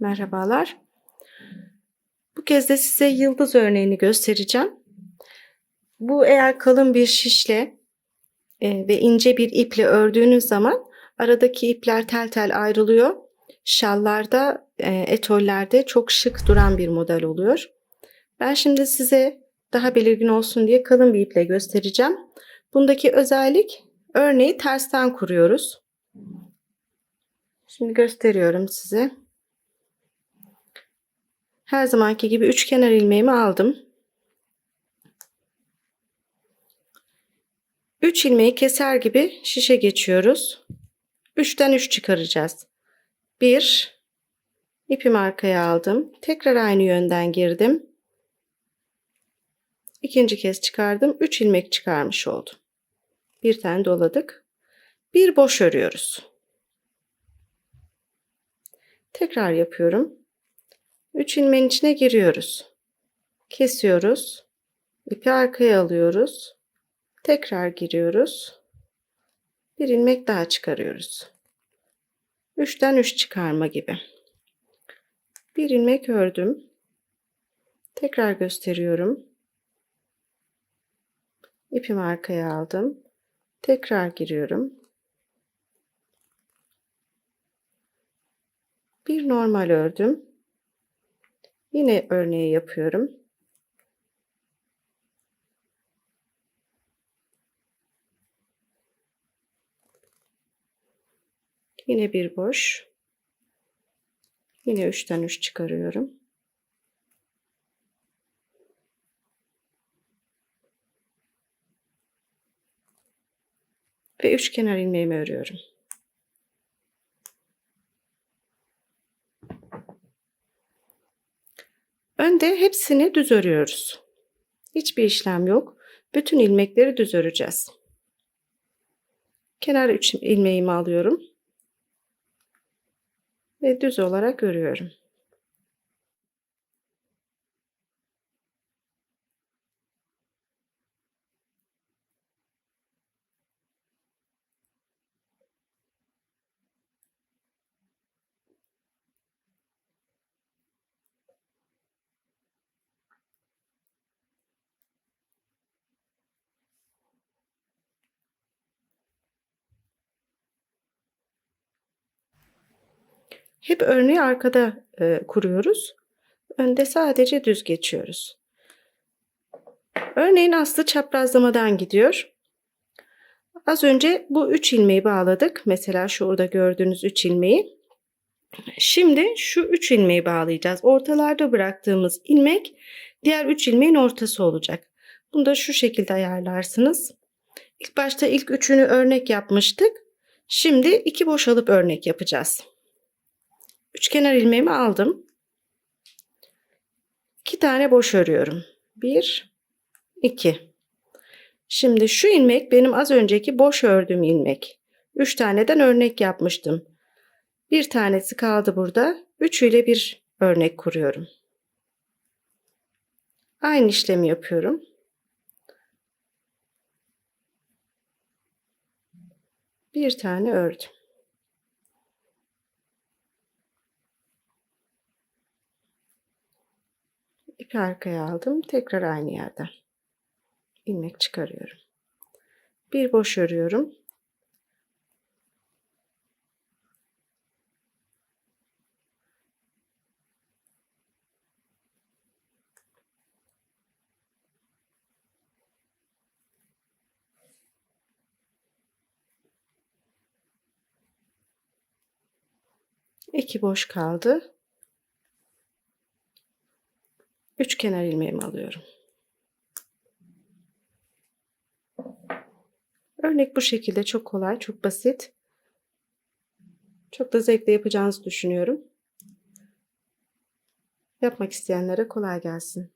Merhabalar. Bu kez de size yıldız örneğini göstereceğim. Bu eğer kalın bir şişle e, ve ince bir iple ördüğünüz zaman aradaki ipler tel tel ayrılıyor. Şallarda, e, etollerde çok şık duran bir model oluyor. Ben şimdi size daha belirgin olsun diye kalın bir iple göstereceğim. Bundaki özellik örneği tersten kuruyoruz. Şimdi gösteriyorum size. Her zamanki gibi üç kenar ilmeğimi aldım. 3 ilmeği keser gibi şişe geçiyoruz. 3'ten 3 çıkaracağız. 1 ipimi arkaya aldım. Tekrar aynı yönden girdim. İkinci kez çıkardım. 3 ilmek çıkarmış oldum. Bir tane doladık. Bir boş örüyoruz. Tekrar yapıyorum. 3 ilmeğin içine giriyoruz. Kesiyoruz. İpi arkaya alıyoruz. Tekrar giriyoruz. Bir ilmek daha çıkarıyoruz. 3'ten 3 çıkarma gibi. Bir ilmek ördüm. Tekrar gösteriyorum. İpimi arkaya aldım. Tekrar giriyorum. Bir normal ördüm. Yine örneği yapıyorum. Yine bir boş. Yine 3'ten 3 çıkarıyorum. Ve üç kenar ilmeğimi örüyorum. Önde hepsini düz örüyoruz. Hiçbir işlem yok. Bütün ilmekleri düz öreceğiz. Kenar 3 ilmeğimi alıyorum. Ve düz olarak örüyorum. Hep örneği arkada e, kuruyoruz. Önde sadece düz geçiyoruz. Örneğin aslı çaprazlamadan gidiyor. Az önce bu 3 ilmeği bağladık. Mesela şurada gördüğünüz 3 ilmeği. Şimdi şu 3 ilmeği bağlayacağız. Ortalarda bıraktığımız ilmek diğer 3 ilmeğin ortası olacak. Bunu da şu şekilde ayarlarsınız. İlk başta ilk üçünü örnek yapmıştık. Şimdi iki boşalıp örnek yapacağız. Üçkenar ilmeğimi aldım. İki tane boş örüyorum. Bir, iki. Şimdi şu ilmek benim az önceki boş ördüğüm ilmek. Üç taneden örnek yapmıştım. Bir tanesi kaldı burada. Üçüyle bir örnek kuruyorum. Aynı işlemi yapıyorum. Bir tane ördüm. Arkaya aldım. Tekrar aynı yerden ilmek çıkarıyorum. Bir boş örüyorum. İki boş kaldı. Üç kenar ilmeğimi alıyorum. Örnek bu şekilde çok kolay, çok basit. Çok da zevkle yapacağınızı düşünüyorum. Yapmak isteyenlere kolay gelsin.